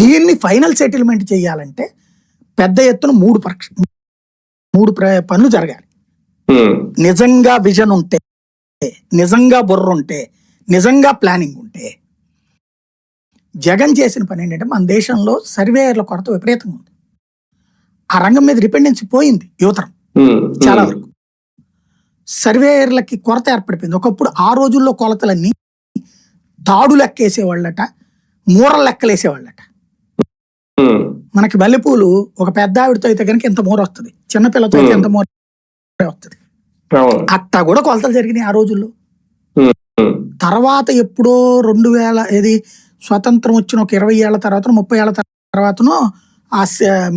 దీన్ని final settlement చేయాలంటే పెద్ద ఎత్తున మూడు పరీక్ష మూడు పనులు జరగాలి. నిజంగా విజన్ ఉంటే నిజంగా బుర్ర ఉంటే నిజంగా ప్లానింగ్ ఉంటే జగన్ చేసిన పని ఏంటంటే మన దేశంలో సర్వేయర్ల కొరత విపరీతంగా ఉంది. ఆ రంగం మీద డిపెండెన్సీ పోయింది యువతరం. చాలా వరకు. సర్వేయర్లకి కొరత ఏర్పడిపోయింది. ఒకప్పుడు ఆ రోజుల్లో కొలతలన్నీ తాడు లెక్కేసేవాళ్ళట మూరలు లెక్కలేసేవాళ్ళట మనకి మల్లెపూలు ఒక పెద్ద ఆవిడతో అయితే కనుక ఎంత మూర వస్తుంది. చిన్నపిల్లతో అయితే ఎంత మూర వస్తుంది. అట్టా కూడా కొలతలు జరిగినాయి ఆ రోజుల్లో. తర్వాత ఎప్పుడో రెండు వేల ఇది స్వతంత్రం వచ్చిన ఒక ఇరవై ఏళ్ళ తర్వాత ముప్పై ఏళ్ళ తర్వాతనో ఆ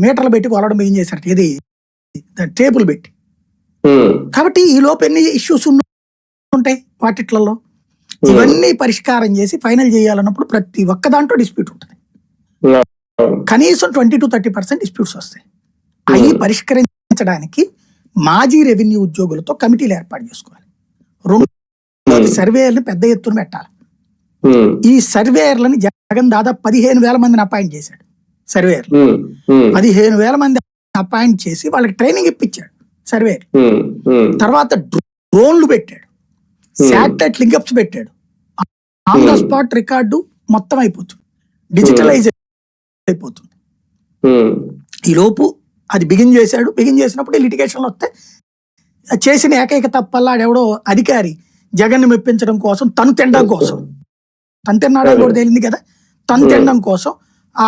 మీటర్లు పెట్టి కొలవడం ఏం చేశారు ఇది టేబుల్ పెట్టి. కాబట్టి ఈ లోపు ఎన్ని ఇష్యూస్ ఉంటాయి వాటిట్లలో. ఇవన్నీ పరిష్కారం చేసి ఫైనల్ చేయాలన్నప్పుడు ప్రతి ఒక్క దాంట్లో డిస్ప్యూట్ ఉంటుంది. కనీసం twenty to thirty percent disputes వస్తాయి. అవి పరిష్కరించడానికి మాజీ రెవెన్యూ ఉద్యోగులతో కమిటీలు ఏర్పాటు చేసుకోవాలి. రెండు సర్వేయర్ని పెద్ద ఎత్తున పెట్టాలి. ఉమ్, ఈ సర్వేయర్లని జగన్ దాదాపు పదిహేను వేల మందిని అపాయింట్ చేశాడు సర్వేయర్ పదిహేను వేల మంది అపాయింట్ చేసి వాళ్ళకి ట్రైనింగ్ ఇప్పించాడు సర్వేయర్ తర్వాత డ్రోన్లు పెట్టాడు. శాటిలైట్ లింకప్స్ పెట్టాడు. On the Hmm. Spot record మొత్తం అయిపోతుంది. డిజిటలైజ్ అయిపోతుంది. ఈ లోపు అది బిగిన్ చేశాడు. బిగిన్ చేసినప్పుడు లిటిగేషన్లు వస్తే చేసిన ఏకైక తప్పల్లా ఎవడో అధికారి జగన్ మెప్పించడం కోసం తను తినడం కోసం. తను తిన్నాడని కూడా తేలింది కదా. తను తినడం కోసం ఆ.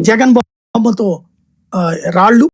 జగన్ బొమ్మతో రాళ్ళు